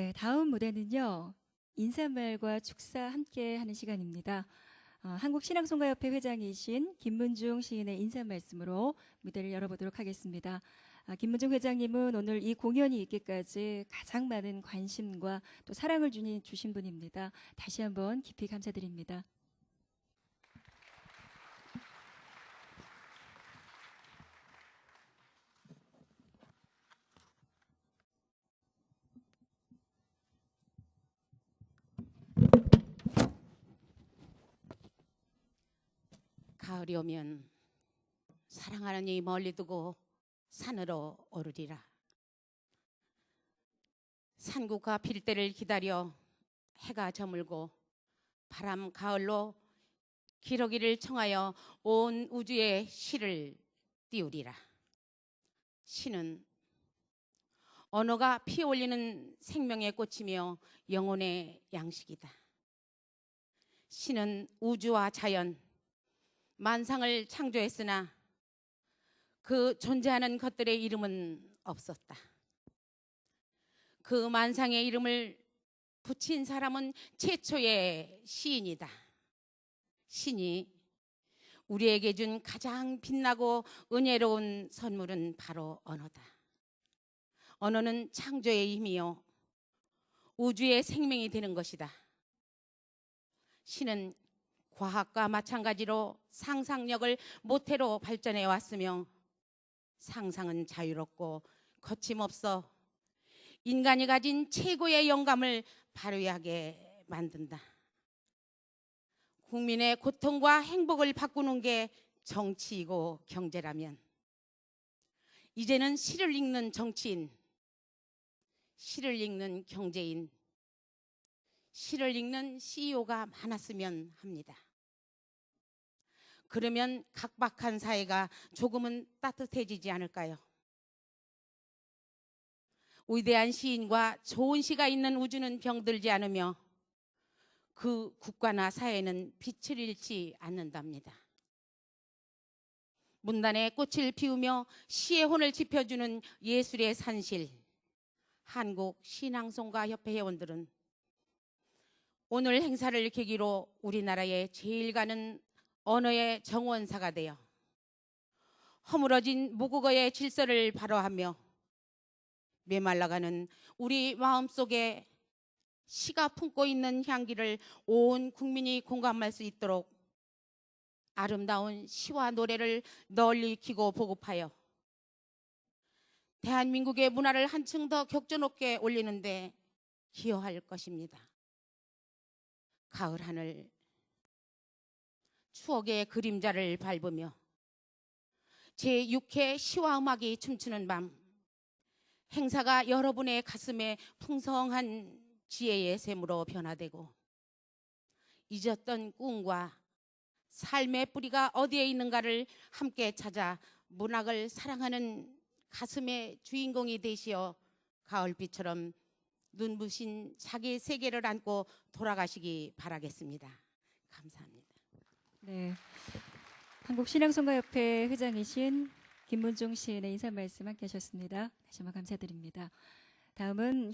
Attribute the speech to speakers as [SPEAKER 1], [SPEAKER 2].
[SPEAKER 1] 네, 다음 무대는요. 인사말과 축사 함께 하는 시간입니다. 어, 한국신앙송가협회 회장이신 김문중 시인의 인사 말씀으로 무대를 열어보도록 하겠습니다. 아, 김문중 회장님은 오늘 이 공연이 있기까지 가장 많은 관심과 또 사랑을 주신, 분입니다. 다시 한번 깊이 감사드립니다.
[SPEAKER 2] 가을이 오면 사랑하는 이 멀리 두고 산으로 오르리라. 산국화 필 때를 기다려 해가 저물고 바람 가을로 기러기를 청하여 온 우주에 시를 띄우리라. 시는 언어가 피어올리는 생명의 꽃이며 영혼의 양식이다. 시는 우주와 자연, 만상을 창조했으나 그 존재하는 것들의 이름은 없었다. 그 만상의 이름을 붙인 사람은 최초의 시인이다. 신이 우리에게 준 가장 빛나고 은혜로운 선물은 바로 언어다. 언어는 창조의 힘이요. 우주의 생명이 되는 것이다. 신은 과학과 마찬가지로 상상력을 모태로 발전해 왔으며 상상은 자유롭고 거침없어 인간이 가진 최고의 영감을 발휘하게 만든다. 국민의 고통과 행복을 바꾸는 게 정치이고 경제라면 이제는 시를 읽는 정치인, 시를 읽는 경제인, 시를 읽는 CEO가 많았으면 합니다. 그러면 각박한 사회가 조금은 따뜻해지지 않을까요? 위대한 시인과 좋은 시가 있는 우주는 병들지 않으며 그 국가나 사회는 빛을 잃지 않는답니다. 문단에 꽃을 피우며 시의 혼을 지펴주는 예술의 산실 한국 신앙송가 협회 회원들은 오늘 행사를 계기로 우리나라의 제일 가는 언어의 정원사가 되어 허물어진 모국어의 질서를 바로하며 메말라가는 우리 마음속에 시가 품고 있는 향기를 온 국민이 공감할 수 있도록 아름다운 시와 노래를 널리 키고 보급하여 대한민국의 문화를 한층 더 격조 높게 올리는데 기여할 것입니다. 가을 하늘 추억의 그림자를 밟으며 제6회 시와 음악이 춤추는 밤 행사가 여러분의 가슴에 풍성한 지혜의 샘으로 변화되고 잊었던 꿈과 삶의 뿌리가 어디에 있는가를 함께 찾아 문학을 사랑하는 가슴의 주인공이 되시어 가을비처럼 눈부신 자기 세계를 안고 돌아가시기 바라겠습니다. 감사합니다.
[SPEAKER 1] 네. 한국신앙송가협회 회장이신 김문중 시인의 인사 말씀 함께 하셨습니다. 다시 한번 감사드립니다. 다음은